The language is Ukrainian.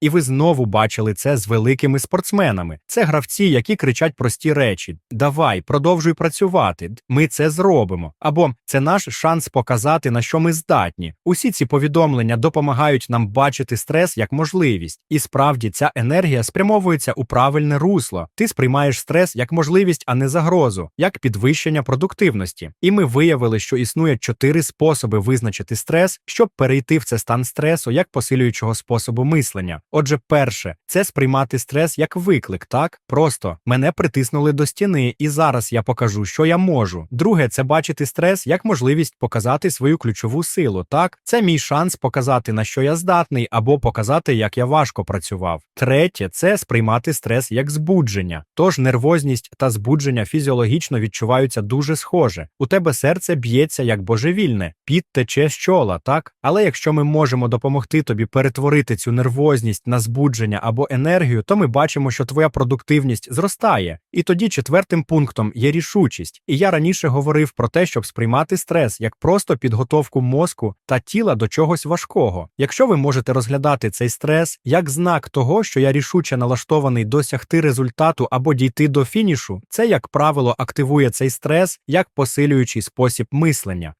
І ви знову бачили це з великими спортсменами. Це гравці, які кричать прості речі: Давай, продовжуй працювати. Ми це зробимо. Або це наш шанс показати, на що ми здатні. Усі ці повідомлення допомагають нам бачити стрес як можливість. І справді ця енергія спрямовується у правильне русло. Ти сприймаєш стрес як можливість, а не загрозу, як підвищення продуктивності. І ми виявили, що існує чотири способи визначити стрес, щоб перейти в це стан стресу як посилюючого способу мислення. Отже, перше, це сприймати стрес як виклик, так просто мене притиснули до стіни, і зараз я покажу, що я можу. Друге, це бачити стрес як можливість показати свою ключову силу. Так, це мій шанс показати на що я здатний, або показати, як я важко працював. Третє це сприймати стрес як збудження. Тож нервозність та збудження фізіологічно відчуваються дуже схоже. У тебе серце б'ється як божевільне, під тече з чола, так? Але якщо ми можемо допомогти тобі перетворити цю нервозність на збудження або енергію, то ми бачимо, що твоя продуктивність зростає. І тоді четвертим пунктом є рішучість. І я раніше говорив про те, щоб сприймати стрес як просто підготовку мозку та тіла до чогось важкого. Якщо ви можете розглядати цей стрес як знак того, що я рішуче налаштований досягти результату або дійти до фінішу, це, як правило, активує цей стрес як посилюючий спосіб мислення.